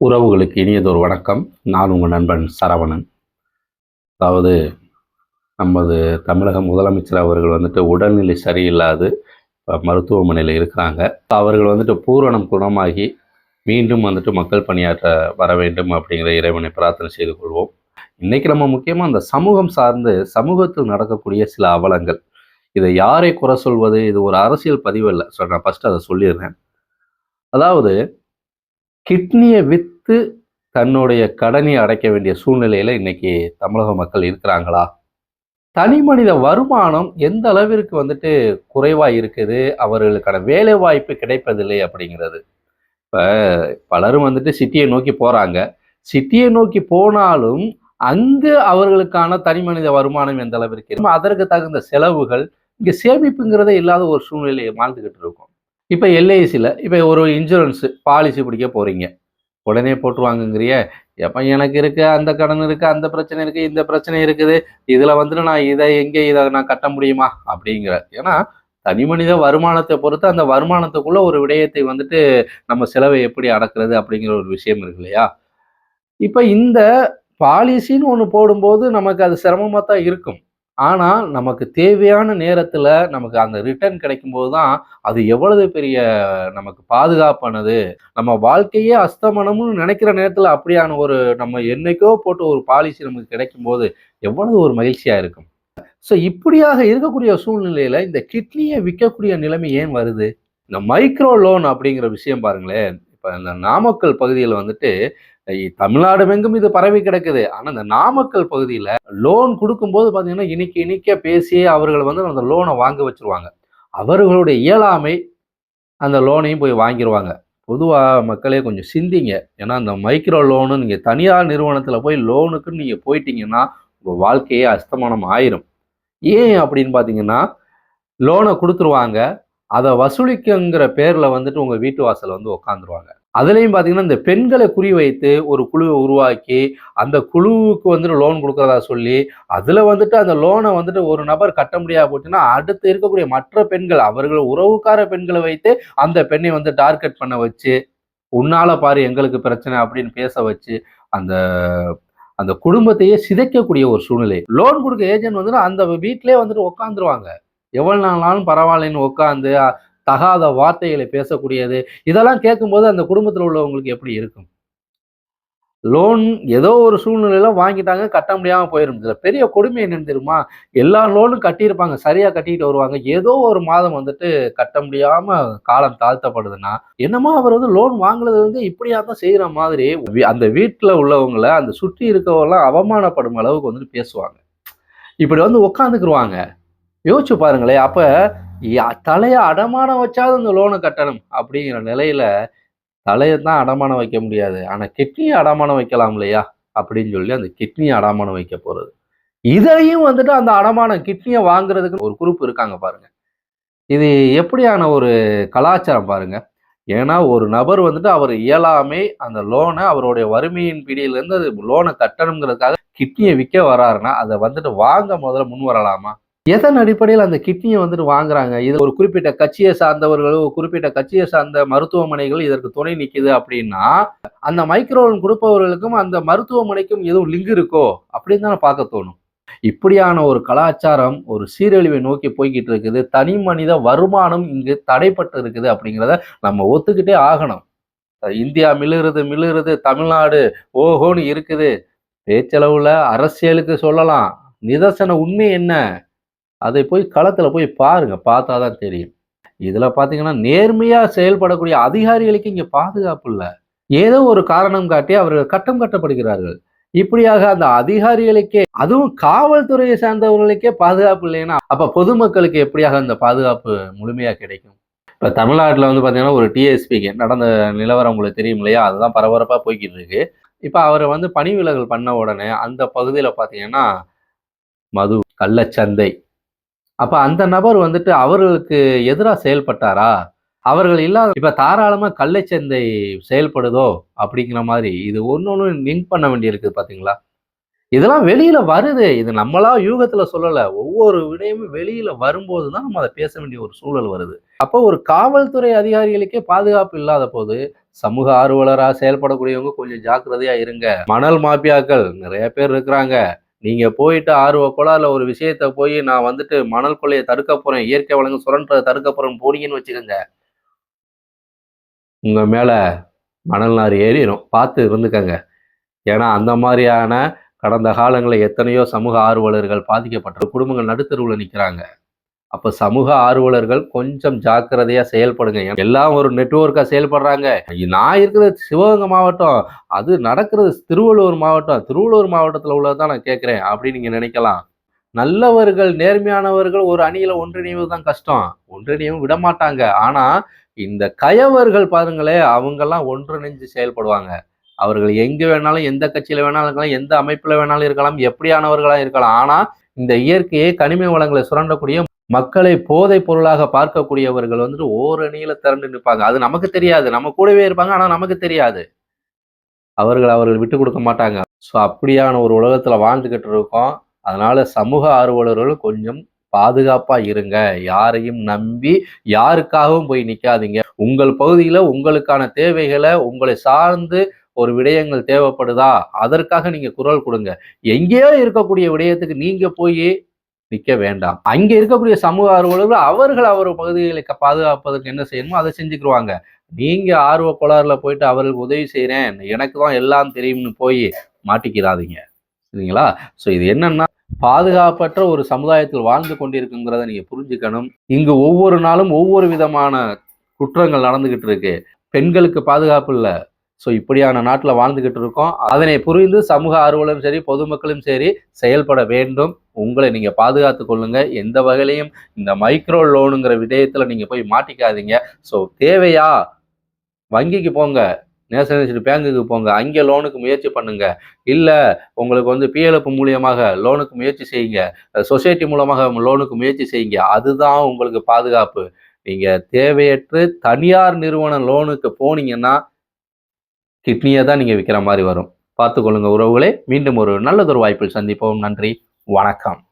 உறவுகளுக்கு இனியதொரு வணக்கம். நான் உங்கள் நண்பன் சரவணன். அதாவது நமது தமிழக முதலமைச்சர் அவர்கள் வந்துட்டு உடல்நிலை சரியில்லாது மருத்துவமனையில் இருக்கிறாங்க. அவர்கள் வந்துட்டு பூரணம் குணமாகி மீண்டும் வந்துட்டு மக்கள் பணியாற்ற வர வேண்டும் அப்படிங்கிற இறைவனை பிரார்த்தனை செய்து கொள்வோம். இன்றைக்கி நம்ம முக்கியமாக அந்த சமூகம் சார்ந்து சமூகத்தில் நடக்கக்கூடிய சில அவலங்கள். இதை யாரை குறை சொல்வது? இது ஒரு அரசியல் பதிவு இல்லை ஸோ நான் ஃபஸ்ட்டு அதை சொல்லிடுறேன். அதாவது கிட்னியை விற்று தன்னுடைய கடனை அடைக்க வேண்டிய சூழ்நிலையில இன்னைக்கு தமிழக மக்கள் இருக்கிறாங்களா? தனி மனித வருமானம் எந்த அளவிற்கு வந்துட்டு குறைவா இருக்குது? அவர்களுக்கான வேலை வாய்ப்பு கிடைப்பதில்லை அப்படிங்கிறது. இப்போ பலரும் வந்துட்டு சிட்டியை நோக்கி போறாங்க. சிட்டியை நோக்கி போனாலும் அங்கு அவர்களுக்கான தனி மனித வருமானம் எந்த அளவிற்கு அதற்கு தகுந்த செலவுகள் இங்கே சேமிப்புங்கிறதே இல்லாத ஒரு சூழ்நிலையை வாழ்ந்துகிட்டு இருக்கோம். இப்போ எல்ஐசியில் இப்போ ஒரு இன்சூரன்ஸு பாலிசி பிடிக்க போகிறீங்க உடனே போட்டுருவாங்கங்கிறிய எப்போ எனக்கு இருக்குது அந்த கடன் இருக்குது அந்த பிரச்சனை இருக்குது இந்த பிரச்சனை இருக்குது. இதில் வந்துட்டு நான் இதை எங்கே இதை நான் கட்ட முடியுமா? அப்படிங்கிற ஏன்னா தனி மனித வருமானத்தை பொறுத்து அந்த வருமானத்துக்குள்ளே ஒரு விடயத்தை வந்துட்டு நம்ம செலவை எப்படி அடக்கிறது அப்படிங்கிற ஒரு விஷயம் இருக்கு இல்லையா? இப்போ இந்த பாலிசின்னு ஒன்று போடும்போது நமக்கு அது சிரமமாக தான் இருக்கும். ஆனால் நமக்கு தேவையான நேரத்தில் நமக்கு அந்த ரிட்டர்ன் கிடைக்கும்போது தான் அது எவ்வளவு பெரிய நமக்கு பாதுகாப்பானது. நம்ம வாழ்க்கையே அஸ்தமனம்னு நினைக்கிற நேரத்தில் அப்படியான ஒரு நம்ம என்னைக்கோ போட்டு ஒரு பாலிசி நமக்கு கிடைக்கும்போது எவ்வளவு ஒரு மகிழ்ச்சியாக இருக்கும். ஸோ இப்படியாக இருக்கக்கூடிய சூழ்நிலையில் இந்த கிட்னியை விற்கக்கூடிய நிலைமை ஏன் வருது? இந்த மைக்ரோ லோன் அப்படிங்கிற விஷயம் பாருங்களேன். இப்போ இந்த நாமக்கல் பகுதியில் வந்துட்டு தமிழ்நாடு எங்கும் இது பரவி கிடக்குது. ஆனால் இந்த நாமக்கல் பகுதியில் லோன் கொடுக்கும்போது பார்த்தீங்கன்னா இனிக்க இனிக்க பேசி அவர்கள் வந்து அந்த லோனை வாங்க வச்சிருவாங்க. அவர்களுடைய இயலாமை அந்த லோனையும் போய் வாங்கிடுவாங்க பொதுவாக மக்களே கொஞ்சம் சிந்திங்க. ஏன்னா அந்த மைக்ரோ லோனு நீங்கள் தனியார் நிறுவனத்தில் போய் லோனுக்குன்னு நீங்கள் போயிட்டீங்கன்னா உங்கள் வாழ்க்கையே அஸ்தமானம் ஆயிரும். ஏன் அப்படின்னு பார்த்தீங்கன்னா லோனை கொடுத்துருவாங்க. அதை வசூலிக்கங்கிற பேரில் வந்துட்டு உங்கள் வீட்டு வாசல் வந்து உட்காந்துருவாங்க அதுலேயும் பார்த்தீங்கன்னா இந்த பெண்களை குறி வைத்து ஒரு குழுவை உருவாக்கி அந்த குழுவுக்கு வந்துட்டு லோன் கொடுக்குறதா சொல்லி அதில் வந்துட்டு அந்த லோனை வந்துட்டு ஒரு நபர் கட்ட முடியாது போச்சுன்னா அடுத்து இருக்கக்கூடிய மற்ற பெண்கள் அவர்கள் உறவுக்கார பெண்களை வைத்து அந்த பெண்ணை வந்து டார்கெட் பண்ண வச்சு உன்னால பாரு எங்களுக்கு பிரச்சனை அப்படின்னு பேச வச்சு அந்த அந்த குடும்பத்தையே சிதைக்கக்கூடிய ஒரு சூழ்நிலை. லோன் கொடுக்க ஏஜென்ட் வந்துட்டு அந்த வீட்டிலே வந்துட்டு உட்காந்துருவாங்க எவ்வளவு நாளாலும் பரவாயில்லைன்னு உட்காந்து தகாத வார்த்தைகளை பேசக்கூடியது. இதெல்லாம் கேட்கும்போது அந்த குடும்பத்தில் உள்ளவங்களுக்கு எப்படி இருக்கும்? லோன் ஏதோ ஒரு சூழ்நிலையில வாங்கிட்டாங்க கட்ட முடியாம போயிடும் இதுல பெரிய கொடுமை என்னன்னு தெரியுமா? எல்லா லோனும் கட்டியிருப்பாங்க சரியா கட்டிட்டு வருவாங்க. ஏதோ ஒரு மாதம் வந்துட்டு கட்ட முடியாம காலம் தாழ்த்தப்படுதுன்னா என்னமோ அவர் வந்து லோன் வாங்குறது வந்து இப்படியா தான் செய்யற மாதிரி அந்த வீட்டுல உள்ளவங்கள அந்த சுற்றி இருக்கவங்களாம் அவமானப்படும் அளவுக்கு வந்துட்டு பேசுவாங்க. இப்படி வந்து உட்காந்துக்குருவாங்க யோசிச்சு பாருங்களேன் அப்ப தலையை அடமானம் வச்சாது இந்த லோனை கட்டணும் அப்படிங்கிற நிலையில தலையை தான் அடமானம் வைக்க முடியாது. ஆனா கிட்னியை அடமானம் வைக்கலாம் இல்லையா? அப்படின்னு சொல்லி அந்த கிட்னியை அடமானம் வைக்க போறது. இதையும் வந்துட்டு அந்த அடமானம் கிட்னியை வாங்குறதுக்கு ஒரு குரூப் இருக்காங்க பாருங்க. இது எப்படியான ஒரு கலாச்சாரம் பாருங்க. ஏன்னா ஒரு நபர் வந்துட்டு அவர் இயலாமை அந்த லோனை அவருடைய வறுமையின் பிடியிலேருந்து அது லோனை கட்டணுங்கிறதுக்காக கிட்னியை விற்க வராருன்னா அதை வந்துட்டு வாங்க முதல்ல முன் வரலாமா எதன் அடிப்படையில் அந்த கிட்னியை வந்துட்டு வாங்குறாங்க? இது ஒரு குறிப்பிட்ட கட்சியை சார்ந்தவர்களோ ஒரு குறிப்பிட்ட கட்சியை சார்ந்த மருத்துவமனைகள் இதற்கு துணை நிற்குது அப்படின்னா அந்த மைக்ரோன் கொடுப்பவர்களுக்கும் அந்த மருத்துவமனைக்கும் எதுவும் லிங்க் இருக்கோ? அப்படின்னு தானே பார்க்க தோணும். இப்படியான ஒரு கலாச்சாரம் ஒரு சீரழிவை நோக்கி போய்கிட்டு இருக்குது. தனி மனித வருமானம் இங்கு தடைப்பட்டு இருக்குது அப்படிங்கிறத நம்ம ஒத்துக்கிட்டே ஆகணும். இந்தியா மிளுறது மிளுறது தமிழ்நாடு ஓஹோன்னு இருக்குது. பேச்சளவுல அரசியலுக்கு சொல்லலாம். நிதர்சன உண்மை என்ன? அதை போய் களத்துல போய் பாருங்க பார்த்தாதான் தெரியும். இதுல பாத்தீங்கன்னா நேர்மையா செயல்படக்கூடிய அதிகாரிகளுக்கு இங்க பாதுகாப்பு இல்லை. ஏதோ ஒரு காரணம் காட்டி அவர்கள் கட்டம் கட்டப்படுகிறார்கள். இப்படியாக அந்த அதிகாரிகளுக்கே அதுவும் காவல்துறையை சார்ந்தவர்களுக்கே பாதுகாப்பு இல்லைன்னா அப்போ பொதுமக்களுக்கு எப்படியாக அந்த பாதுகாப்பு முழுமையா கிடைக்கும்? இப்போ தமிழ்நாட்டுல வந்து பாத்தீங்கன்னா ஒரு டிஎஸ்பிக்கு நடந்த நிலவரம் உங்களுக்கு தெரியும் இல்லையா? அதுதான் பரபரப்பா போய்கிட்டு இருக்கு. இப்போ அவரை வந்து பணி விலகல் பண்ண உடனே அந்த பகுதியில பாத்தீங்கன்னா மது கள்ளச்சந்தை அப்ப அந்த நபர் வந்துட்டு அவர்களுக்கு எதிராக செயல்பட்டாரா? அவர்கள் இல்லாத இப்ப தாராளமா கள்ளைச்சந்தை செயல்படுதோ? அப்படிங்கிற மாதிரி இது ஒன்னொன்னு லிங்க் பண்ண வேண்டியிருக்கு பாத்தீங்களா? இதெல்லாம் வெளியில வருது. இது நம்மளா யூகத்துல சொல்லல. ஒவ்வொரு விடயமும் வெளியில வரும்போது தான் நம்ம அதை பேச வேண்டிய ஒரு சூழல் வருது. அப்போ ஒரு காவல்துறை அதிகாரிகளுக்கே பாதுகாப்பு இல்லாத போது சமூக ஆர்வலரா செயல்படக்கூடியவங்க கொஞ்சம் ஜாக்கிரதையா இருங்க. மணல் மாபியாக்கள் நிறைய பேர் இருக்கிறாங்க. நீங்கள் போயிட்டு ஆர்வ கோளாறுல ஒரு விஷயத்த போய் நான் வந்துட்டு மணல் கொள்ளையை தடுக்க போகிறேன் இயற்கை வளங்கள் சுரண்டதை தடுக்க போறேன்னு போனீங்கன்னு வச்சுக்கோங்க. உங்கள் மேலே மணல் நார் ஏறிடும் பார்த்து இருந்துக்கங்க. ஏன்னா அந்த மாதிரியான கடந்த காலங்களில் எத்தனையோ சமூக ஆர்வலர்கள் பாதிக்கப்பட்ட குடும்பங்கள் நடுத்தருவில் நிற்கிறாங்க அப்போ சமூக ஆர்வலர்கள் கொஞ்சம் ஜாக்கிரதையாக செயல்படுங்க. எல்லாம் ஒரு நெட்ஒர்க்காக செயல்படுறாங்க. நான் இருக்கிறது சிவகங்கை மாவட்டம். அது நடக்கிறது திருவள்ளூர் மாவட்டம். திருவள்ளூர் மாவட்டத்தில் உள்ளதான் நான் கேட்குறேன். அப்படின்னு நீங்கள் நினைக்கலாம். நல்லவர்கள் நேர்மையானவர்கள் ஒரு அணியில் ஒன்றிணைவது தான் கஷ்டம். ஒன்றிணைவும் விட மாட்டாங்க ஆனால் இந்த கயவர்கள் பாருங்களே அவங்கெல்லாம் ஒன்றிணைஞ்சு செயல்படுவாங்க. அவர்கள் எங்கே வேணாலும் எந்த கட்சியில் வேணாலும் இருக்கலாம் எந்த அமைப்பில் வேணாலும் இருக்கலாம் எப்படியானவர்களாக இருக்கலாம். ஆனால் இந்த இயற்கையை கனிம வளங்களை சுரண்டக்கூடிய மக்களை போதை பொருளாக பார்க்கக்கூடியவர்கள் வந்துட்டு ஓரணியில திரண்டு நிற்பாங்க. அது நமக்கு தெரியாது. நம்ம கூடவே இருப்பாங்க ஆனா நமக்கு தெரியாது. அவர்கள் அவர்கள் விட்டு கொடுக்க மாட்டாங்க. ஸோ அப்படியான ஒரு உலகத்துல வாழ்ந்துகிட்டு இருக்கோம். அதனால சமூக ஆர்வலர்கள் கொஞ்சம் பாதுகாப்பா இருங்க. யாரையும் நம்பி யாருக்காகவும் போய் நிக்காதீங்க. உங்கள் பகுதியில உங்களுக்கான தேவைகளை உங்களை சார்ந்து ஒரு விடயங்கள் தேவைப்படுதா? அதற்காக நீங்க குரல் கொடுங்க. எங்கேயோ இருக்கக்கூடிய விடயத்துக்கு நீங்க போய் நிற்க வேண்டாம். அங்கே இருக்கக்கூடிய சமூக ஆர்வலர்கள் அவர்கள் அவர் பகுதிகளை பாதுகாப்பதற்கு என்ன செய்யணுமோ அதை செஞ்சுக்கிடுவாங்க நீங்க ஆர்வ கோளாறுல போயிட்டு அவர்களுக்கு உதவி செய்கிறேன் எனக்கு தான் எல்லாம் தெரியும்னு போய் மாட்டிக்கிறாதீங்க. சரிங்களா? ஸோ இது என்னன்னா பாதுகாப்பற்ற ஒரு சமுதாயத்தில் வாழ்ந்து கொண்டிருக்குங்கிறத நீங்க புரிஞ்சுக்கணும். இங்கு ஒவ்வொரு நாளும் ஒவ்வொரு விதமான குற்றங்கள் நடந்துகிட்டு இருக்கு. பெண்களுக்கு பாதுகாப்பு இல்லை. ஸோ இப்படியான நாட்டில் வாழ்ந்துகிட்டு இருக்கோம். அதனை புரிந்து சமூக ஆர்வலரும் சரி பொதுமக்களும் சரி செயல்பட வேண்டும். உங்களை நீங்க பாதுகாத்து கொள்ளுங்க. எந்த வகையிலையும் இந்த மைக்ரோ லோனுங்கிற விடயத்துல நீங்க போய் மாட்டிக்காதீங்க. ஸோ தேவையா? வங்கிக்கு போங்க. நேஷனலைஸ்டு பேங்குக்கு போங்க. அங்கே லோனுக்கு முயற்சி பண்ணுங்க. இல்லை உங்களுக்கு வந்து பிஎல்எஃப் மூலியமாக லோனுக்கு முயற்சி செய்யுங்க. சொசைட்டி மூலமாக லோனுக்கு முயற்சி செய்யுங்க. அதுதான் உங்களுக்கு பாதுகாப்பு. நீங்கள் தேவையற்று தனியார் நிறுவன லோனுக்கு போனீங்கன்னா கிட்னியை தான் நீங்கள் விற்கிற மாதிரி வரும். பார்த்துக்கொள்ளுங்க உறவுகளே. மீண்டும் ஒரு நல்லதொரு வாய்ப்பில் சந்திப்போம். நன்றி. வணக்கம்.